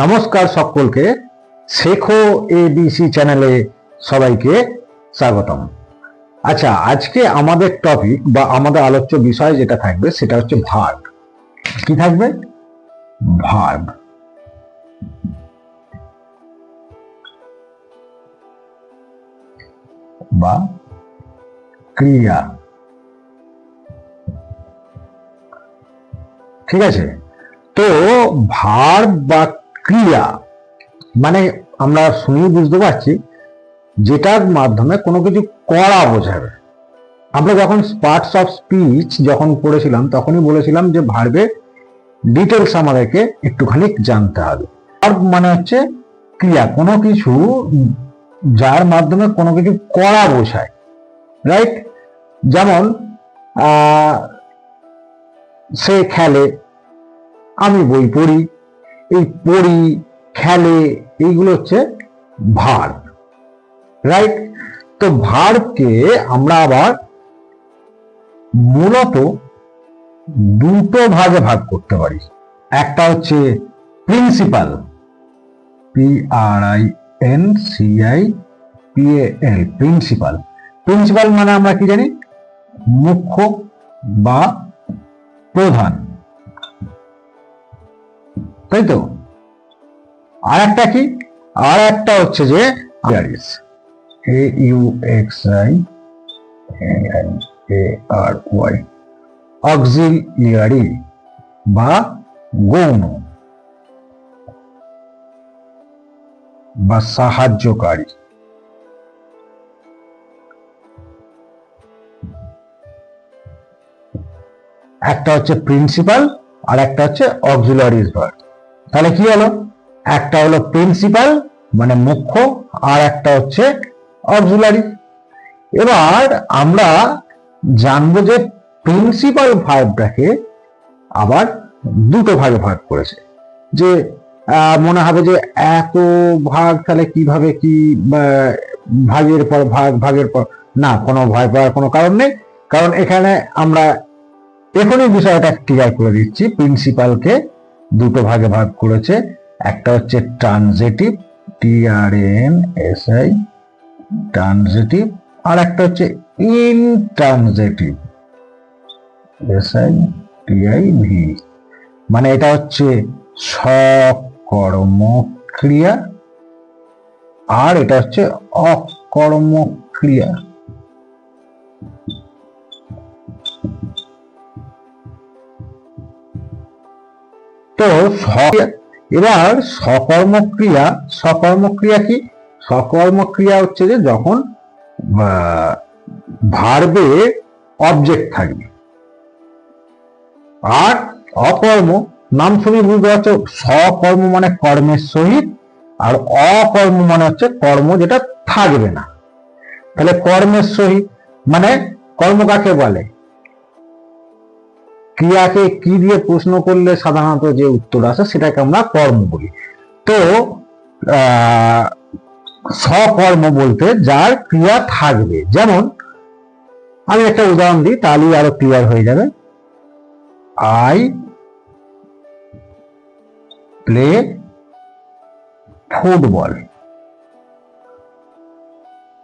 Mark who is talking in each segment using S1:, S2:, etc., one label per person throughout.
S1: নমস্কার সকলকে, শেখো এবিসি চ্যানেলে সবাইকে স্বাগতম। আচ্ছা আজকে আমাদের টপিক বা আমাদের আলোচ্য বিষয় যেটা থাকবে সেটা হচ্ছে ভার্ব কি থাকবে? ভার্ব বা ক্রিয়া। ঠিক আছে? তো ভার্ব বা ক্রিয়া। মানে আমরা শুনি বুঝতে পারছি, যেটার মাধ্যমে কোনো কিছু করা বোঝাবে। আমরা যখন পার্টস অফ স্পিচ যখন পড়েছিলাম, তখনই বলেছিলাম যে ভার্বের ডিটেলস আমাদেরকে একটুখানি জানতে হবে। ভার্ব মানে হচ্ছে ক্রিয়া, কোনো কিছু যার মাধ্যমে কোনো কিছু করা বোঝায়। রাইট যেমন সে খেলে, আমি বই পড়ি এই পড়ি, খেলে, এইগুলো হচ্ছে ভার্ব রাইট তো ভার্বকে আমরা আবার মূলত দুটো ভাগে ভাগ করতে পারি। একটা হচ্ছে principal P R I N C I P L principal principal মানে আমরা কি জানি? মুখ্য বা প্রধান। তাই তো? আর একটা কি? আর একটা হচ্ছে যে বা গৌণ বা সাহায্যকারী। একটা হচ্ছে প্রিন্সিপাল আর একটা হচ্ছে অক্সিলারিজ ভার্ব তাহলে কি হলো? একটা হলো প্রিন্সিপাল মানে মুখ্য, আর একটা হচ্ছে অক্সিলারি এবার আমরা জানব যে প্রিন্সিপাল ভার্বটাকে আবার দুটো ভাগে ভাগ করেছে। যে মনে হবে যে এত ভাগ, তাহলে কীভাবে কি ভাগের পর ভাগ, ভাগের পর, না, কোনো ভয় পাওয়ার কোনো কারণ নেই। কারণ এখানে আমরা এখনই বিষয়টা ক্লিয়ার করে দিচ্ছি প্রিন্সিপালকে দুটো ভাগে ভাগ করেছে। একটা হচ্ছে transitive T R N S I transitive আর একটা হচ্ছে intransitive S I T I V মানে এটা হচ্ছে সকর্মক্রিয়া আর এটা হচ্ছে অকর্মক্রিয়া। তো এবার সকর্মক্রিয়া সকর্মক্রিয়া কি? সকর্মক্রিয়া হচ্ছে যে যখন ভার্বে অবজেক্ট থাকবে। আর অকর্ম, নাম শুনে বুঝতে পারছ? সকর্ম মানে কর্মের সহিত, আর অকর্ম মানে হচ্ছে কর্ম যেটা থাকবে না। তাহলে কর্মের সহিত মানে কর্ম কাকে বলে? ক্রিয়াকে কি দিয়ে প্রশ্ন করলে সাধারণত যে উত্তর আসে সেটাকে আমরা কর্ম বলি। তো আহ, সকর্ম বলতে যার ক্রিয়া থাকবে। যেমন আমি একটা উদাহরণ দিই তাহলেই আরও ক্লিয়ার হয়ে যাবে। আই প্লে ফুটবল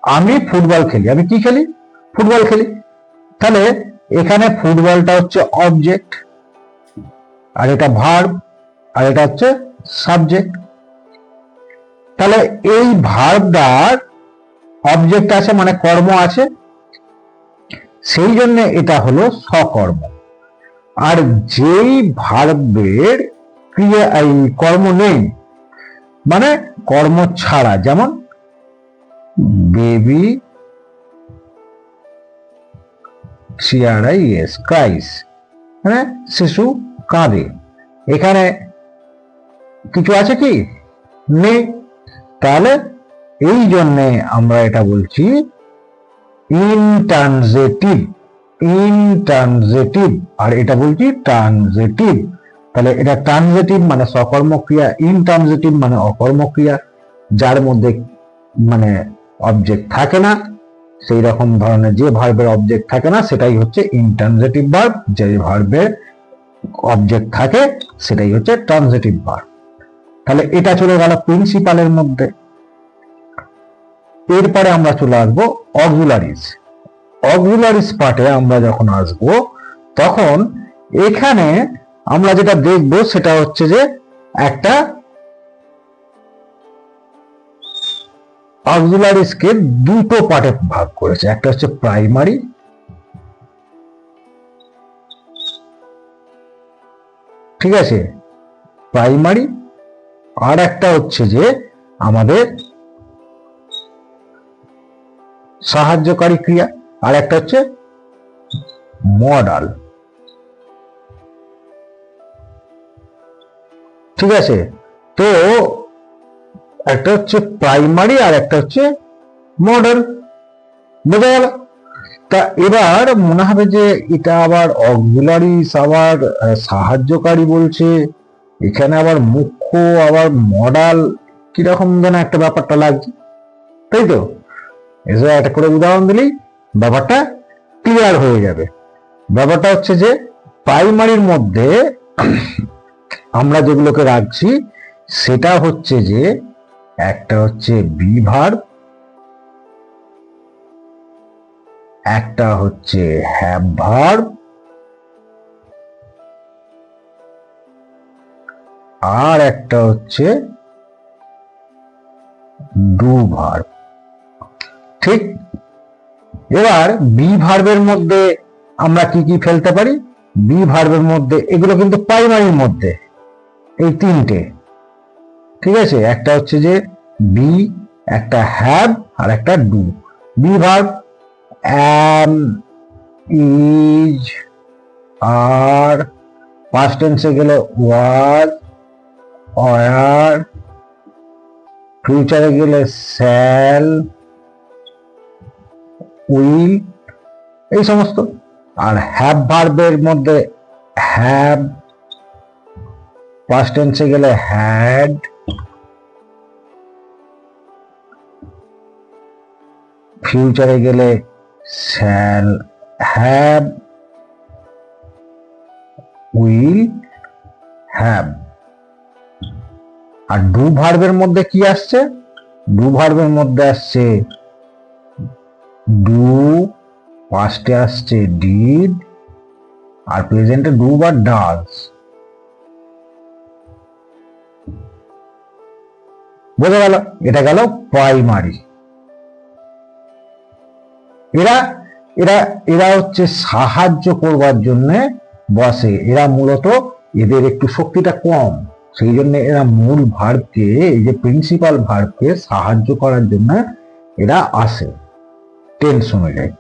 S1: আমি ফুটবল খেলি। আমি কি খেলি? ফুটবল খেলি। তাহলে এখানে ফুটবলটা হচ্ছে অবজেক্ট আর এটা ভার্ব আর এটা হচ্ছে সাবজেক্ট তাহলে এই ভার্বটার অবজেক্ট আছে মানে কর্ম আছে, সেই জন্য এটা হলো সকর্ম আর যেই ভার্বের ক্রিয়া, এই কর্ম নেই মানে কর্ম ছাড়া, যেমন বেবি সিআরআইএস ক্রাইস মানে শিশু কাঁদে। এখানে কিছু আছে কি? নেই। তাহলে এই জন্যে আমরা এটা বলছি ইনট্রানজেটিভ ইনট্রানজেটিভ আর এটা বলছি ট্রানজেটিভ তাহলে এটা ট্রানজেটিভ মানে সকর্মক্রিয়া ইনট্রানজেটিভ মানে অকর্মক্রিয়া, যার মধ্যে মানে অবজেক্ট থাকে না। সেই রকম ধরনের যে ভার্বের অবজেক্ট থাকে না, সেটাই হচ্ছে ইনট্রানজেটিভ ভার্ব যে ভার্বের অবজেক্ট থাকে, সেটাই হচ্ছে ট্রানজেটিভ ভার্ব তাহলে এটা চলে গেল প্রিন্সিপালের মধ্যে। এরপরে আমরা চলে আসব অক্সিলারিজ অক্সিলারিজ পার্টে আমরা যখন আসব, তখন এখানে আমরা যেটা দেখব, সেটা হচ্ছে যে একটা অক্সিলারিজকে দুটো পার্টে ভাগ করেছে। একটা হচ্ছে প্রাইমারি ঠিক আছে? প্রাইমারি আর একটা হচ্ছে যে আমাদের সাহায্যকারী ক্রিয়া, আর একটা হচ্ছে মডাল ঠিক আছে? তো একটা হচ্ছে প্রাইমারি আর একটা হচ্ছে মডাল বোঝা গেল তা এবার মনে হবে যে এটা আবার অক্সিলারিস আবার সাহায্যকারী বলছে। এখানে আবার মুখ্য, আবার মডাল কীরকম যেন একটা ব্যাপারটা লাগছে। তাই তো? এসে একটা করে উদাহরণ দিলেই ব্যাপারটা ক্লিয়ার হয়ে যাবে। ব্যাপারটা হচ্ছে যে প্রাইমারির মধ্যে আমরা যেগুলোকে রাখছি, সেটা হচ্ছে যে একটা হচ্ছে বিভার একটা হচ্ছে হ্যাভ ভার্ব, আর একটা হচ্ছে ডু ভার্ব। ঠিক? এবার বি ভার্বের মধ্যে আমরা কি কি ফেলতে পারি? বি ভার্বের মধ্যে, এগুলো কিন্তু প্রাইমারির মধ্যে, এই তিনটে। ঠিক আছে? একটা হচ্ছে যে বি একটা হ্যাভ আর একটা do be verb am is are past টেন্সে গেলে ওয়াজ অয়ার ফিউচারে গেলে স্যাল উইল এই সমস্ত। আর হ্যাভ ভার্বের মধ্যে হ্যাভ পাস্ট টেন্সে গেলে হ্যাড ফিউচারে গেলে শ্যাল হ্যাভ উইল হ্যাভ আর ডু ভার্বের মধ্যে কি আসছে? ডু ভার্বের মধ্যে আসছে ডু পাস্টে আসছে ডিড আর প্রেজেন্টে ডু বা ডাজ বোঝা গেল? এটা গেল প্রাইমারি এরা এরা এরা হচ্ছে সাহায্য করবার জন্য বসে। এরা মূলত এদের একটু শক্তিটা কম। সেই জন্য এরা মূল ভার্বকে এই যে প্রিন্সিপাল ভার্বকে সাহায্য করার জন্য এরা আসে। টেন্স অনুযায়ী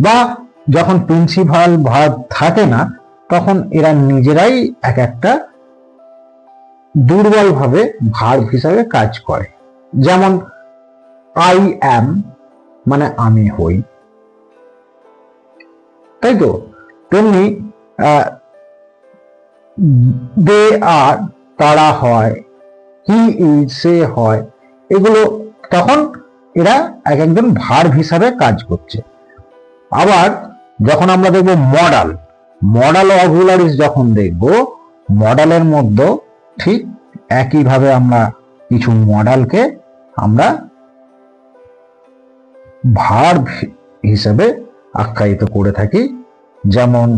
S1: বা যখন প্রিন্সিপাল ভার্ব থাকে না, তখন এরা নিজেরাই এক একটা দুর্বলভাবে ভার্ব হিসাবে কাজ করে। যেমন আই অ্যাম মানে আমি হই। তাই তো? তেমনি দে আর তারা হয়, হি ইজ সে হয়। এগুলো তখন এরা এক একজন ভার্ব হিসাবে কাজ করছে। আবার যখন আমরা দেখব মডাল মডাল অক্সিলারিজ যখন দেখব মডালের মধ্যে ঠিক একইভাবে আমরা কিছু মডালকে আমরা ভার্ব হিসাবে আখ্যায়িত করে থাকি। যেমন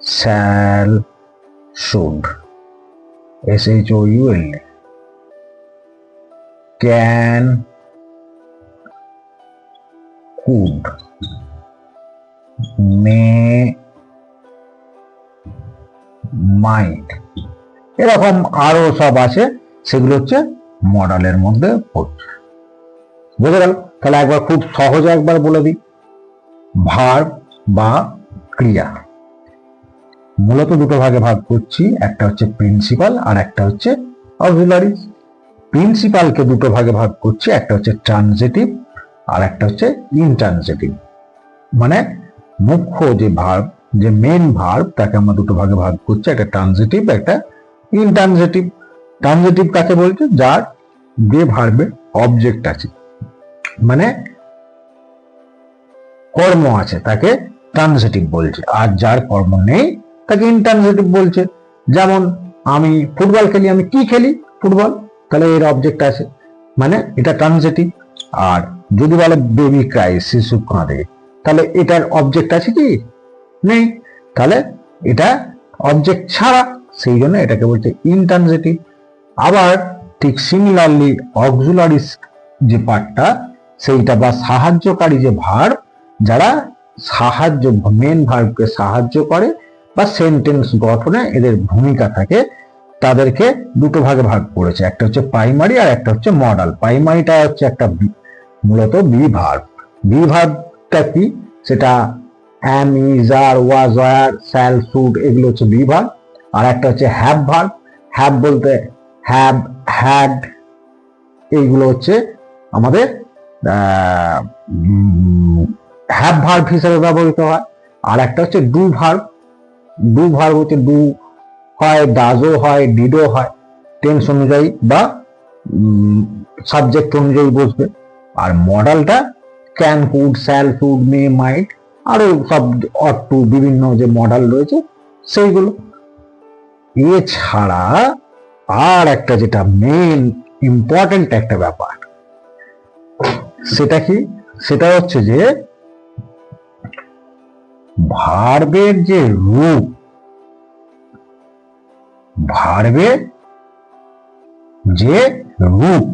S1: shall should S H O U L can, could, may mind এরকম আরও সব আছে, সেগুলো হচ্ছে মডেলের মধ্যে পড়ছে। বুঝে গেল তাহলে একবার খুব সহজে একবার বলে দিই। ভার্ব বা ক্রিয়া। মূলত দুটো ভাগে ভাগ করছি, একটা হচ্ছে প্রিন্সিপাল আর একটা হচ্ছে অক্সিলারি প্রিন্সিপালকে দুটো ভাগে ভাগ করছি, একটা হচ্ছে ট্রানজিটিভ আর একটা হচ্ছে ইনট্রানজিটিভ মানে মুখ্য যে ভার্ব যে মেন ভার্ব তাকে আমরা দুটো ভাগে ভাগ করছি, একটা ট্রানজিটিভ একটা ইনট্রানজিটিভ ট্রানজিটিভ কাকে বলছে? যার যে ভার্বে অবজেক্ট আছে। মানে কর্ম আছে, তাকে ট্রানজিটিভ বলছে। আর যার কর্ম নেই, তাকে ইনট্রানজিটিভ বলছে। যেমন আমি ফুটবল খেলি, আমি কি খেলি? ফুটবল। তাহলে এর অবজেক্ট আছে। মানে এটা ট্রানজেটিভ আর যদি বলে বেবি ক্রাই শিশু কাঁদে, তাহলে এটার অবজেক্ট আছে কি? নেই। তাহলে এটা অবজেক্ট ছাড়া, সেই জন্য এটাকে বলছে ইনট্রানজেটিভ আবার ঠিক সিমিলারলি অক্সুলারিস যে পার্টটা সেইটা বা সাহায্যকারী যে ভার যারা সাহায্য মেন ভার্বকে সাহায্য করে বা সেন্টেন্স গঠনে এদের ভূমিকা থাকে, তাদেরকে দুটো ভাগে ভাগ করেছে। একটা হচ্ছে প্রাইমারি আর একটা হচ্ছে মডেল প্রাইমারিটা হচ্ছে একটা মূলত বি ভার্ব বি ভার্বটা কি? সেটা am is are was were shall should এগুলো হচ্ছে বি ভার্ব আর একটা হচ্ছে হ্যাভ ভার্ব হ্যাভ বলতে হ্যাভ হ্যাড এইগুলো হচ্ছে আমাদের হ্যাভ ভার্ব হিসেবে ব্যবহৃত হয়। আর একটা হচ্ছে ডু ভার্ব ডু ভার্ব হচ্ছে ডু হয় ডাজও হয় ডিডও হয়। টেন্স অনুযায়ী বা সাবজেক্ট অনুযায়ী বসবে আর মডেলটা can could shall should may might আরও সব অট টু বিভিন্ন যে মডেল রয়েছে, সেইগুলো। এছাড়া আর একটা যেটা মেন ইম্পর্টেন্ট একটা ব্যাপার, সেটা কি? সেটা হচ্ছে যে ভার্বের যে রূপ, ভার্বের যে রূপ।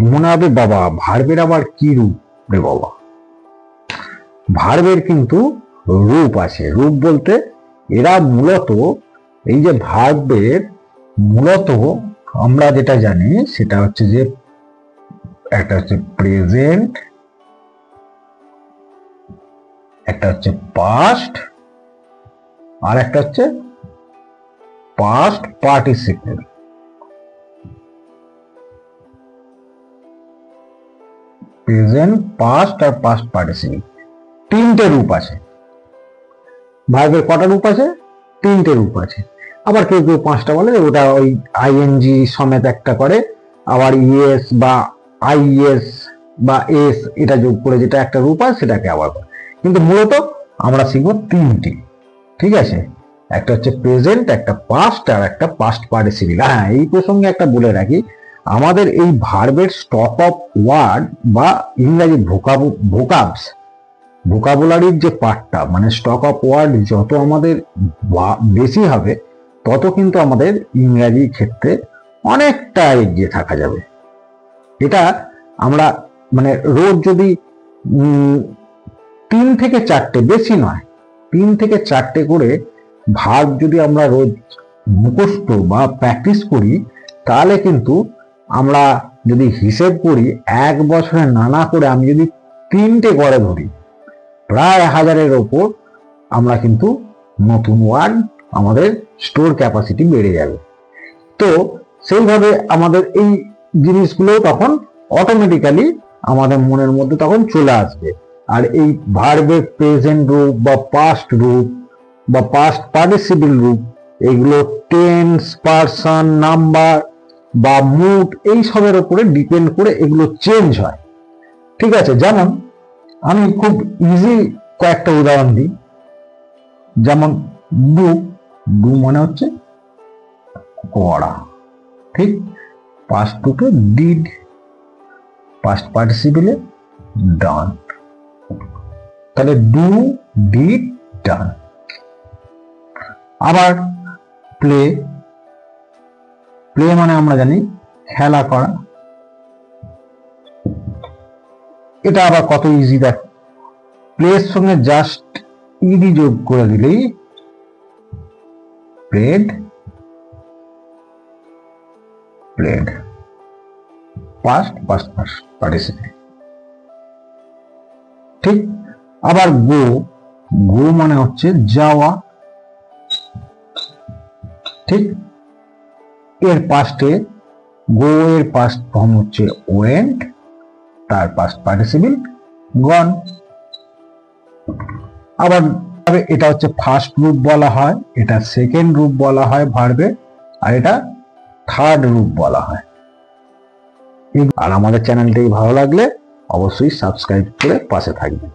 S1: মনে হবে, বাবা, ভার্বের আবার কি রূপ রে বাবা? ভার্বের কিন্তু রূপ আছে। রূপ বলতে এরা মূলত, এই যে ভার্বের মূলত, আমরা যেটা জানি সেটা হচ্ছে যে একটা হচ্ছে প্রেজেন্ট একটা হচ্ছে পাস্ট আর একটা হচ্ছে পাস্ট পার্টিসিপেল প্রেজেন্ট পাস্ট আর পাস্ট পার্টিসিপেল তিনটে রূপ আছে। ভার্বের কটা রূপ আছে? তিনটে রূপ আছে। আবার কেউ কেউ পাঁচটা বলে, ওটা ওই আইএনজি সমেত একটা করে, আবার ইএস বা আইএস বা এস এটা যোগ করে যেটা একটা রূপ আছে, সেটাকে আবার করে কিন্তু মূলত আমরা শিখব তিনটি। ঠিক আছে? একটা হচ্ছে প্রেজেন্ট একটা পাস্ট আর একটা পাস্ট পার্টিসিপেল হ্যাঁ এই প্রসঙ্গে একটা বলে রাখি, আমাদের এই ভার্বের স্টক অফ ওয়ার্ড বা ইংরাজি ভোকাবু ভোকাবস ভোকাবুলারির যে পার্টটা মানে স্টক অফ ওয়ার্ড যত আমাদের বেশি হবে, তত কিন্তু আমাদের ইংরাজি ক্ষেত্রে অনেকটা এগিয়ে থাকা যাবে। এটা আমরা মানে রোজ যদি তিন থেকে চারটে, বেশি নয়। তিন থেকে চারটে করে ভাগ যদি আমরা রোজ মুখস্থ বা প্র্যাকটিস করি, তাহলে কিন্তু আমরা যদি হিসেব করি, এক বছরে নানা করে আমি যদি তিনটে করে ধরি, প্রায় হাজারের ওপর আমরা কিন্তু নতুন ওয়ার্ড আমাদের স্টোর ক্যাপাসিটি বেড়ে যাবে। তো সেইভাবে আমাদের এই জিনিসগুলো তখন অটোমেটিক্যালি আমাদের মনের মধ্যে তখন চলে আসবে। আর এই ভার্বের প্রেজেন্ট রূপ বা পাস্ট রূপ বা পাস্ট পার্টিসিপল রূপ, এগুলো টেন্স পার্সন নাম্বার বা মুড এই সবের উপরে ডিপেন্ড করে এগুলো চেঞ্জ হয়। ঠিক আছে, যেমন আমি খুব ইজি কয়েকটা উদাহরণ দিই। যেমন ডু ডু মানে হচ্ছে করা ঠিক? পাস্ট টুকে ডিড পাস্ট পার্টিসিপেলে ডান তাহলে ডু ডিড ডান আবার প্লে প্লে মানে আমরা জানি খেলা করা এটা আবার কত ইজি দেখ প্লের সঙ্গে জাস্ট ইডি যোগ করে দিলেই played played past past past participate ঠিক আবার গো গো মানে হচ্ছে যাওয়া। ঠিক এর পাস্টে গো এর পাস্ট ফর্ম হচ্ছে ওয়েন্ট তার পাস্ট পার্টিসিপল গন আবার এটা হচ্ছে ফার্স্ট রূপ বলা হয়, এটা সেকেন্ড রূপ বলা হয় ভার্বে আর এটা থার্ড রূপ বলা হয়। আর আমাদের চ্যানেলটি ভালো লাগলে অবশ্যই সাবস্ক্রাইব করে পাশে থাকবেন।